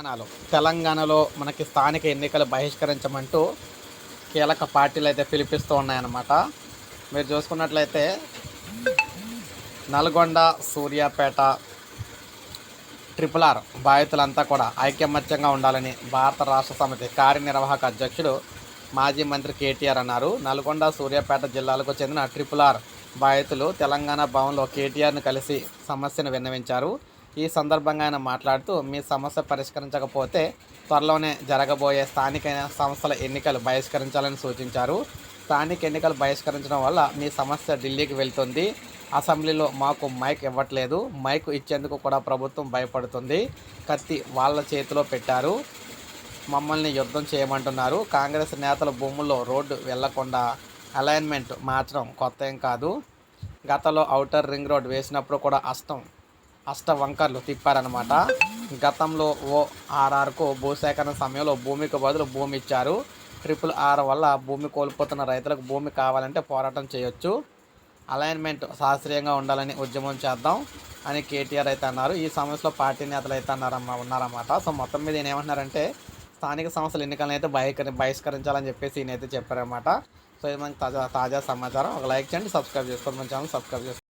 తెలంగాణలో తెలంగాణలో మనకి స్థానిక ఎన్నికలు బహిష్కరించమంటూ కీలక పార్టీలు అయితే పిలిపిస్తూ ఉన్నాయన్నమాట. మీరు చూసుకున్నట్లయితే నల్గొండ సూర్యాపేట ట్రిపుల్ ఆర్ బాధితులంతా కూడా ఐకమత్యంగా ఉండాలని భారత రాష్ట్ర సమితి కార్యనిర్వాహక అధ్యక్షుడు మాజీ మంత్రి కేటీఆర్ అన్నారు. నల్గొండ సూర్యాపేట జిల్లాలకు చెందిన ట్రిపుల్ ఆర్ బాధితులు తెలంగాణ భవన్లో కేటీఆర్ను కలిసి సమస్యను విన్నవించారు. ఈ సందర్భంగా ఆయన మాట్లాడుతూ మీ సమస్య పరిష్కరించకపోతే త్వరలోనే జరగబోయే స్థానిక సంస్థల ఎన్నికలు బహిష్కరించాలని సూచించారు. స్థానిక ఎన్నికలు బహిష్కరించడం వల్ల మీ సమస్య ఢిల్లీకి వెళ్తుంది. అసెంబ్లీలో మాకు మైక్ ఇవ్వట్లేదు. మైక్ ఇచ్చేందుకు కూడా ప్రభుత్వం భయపడుతుంది. కత్తి వాళ్ళ చేతిలో పెట్టారు. మమ్మల్ని యుద్ధం చేయమంటున్నారు. కాంగ్రెస్ నేతల భూముల్లో రోడ్డు వెళ్ళకుండా అలైన్మెంట్ మార్చడం కొత్త ఏం కాదు. గతంలో ఔటర్ రింగ్ రోడ్ వేసినప్పుడు కూడా అష్టం అష్ట వంకర్లు తిప్పారనమాట గతంలో ఓ ఆర్ఆర్కు భూసేకరణ సమయంలో భూమికి బదులు భూమి ఇచ్చారు. ట్రిపుల్ ఆర్ వల్ల భూమి కోల్పోతున్న రైతులకు భూమి కావాలంటే పోరాటం చేయొచ్చు. అలైన్మెంట్ శాస్త్రీయంగా ఉండాలని ఉద్యమం చేద్దాం అని కేటీఆర్ అయితే అన్నారు. ఈ సమస్యలో పార్టీ నేతలు అయితే అన్నారమ్మా ఉన్నారన్నమాట. సో మొత్తం మీద ఏమంటున్నారంటే స్థానిక సంస్థల ఎన్నికలను అయితే బహిష్కరి బహిష్కరించాలని చెప్పేసి ఈయన అయితే చెప్పారన్నమాట. సో ఇది మనకి తాజా తాజా సమాచారం. ఒక లైక్ చేయండి సబ్స్క్రైబ్ చేసుకోండి. మన ఛానల్ సబ్స్క్రైబ్ చేసుకోండి.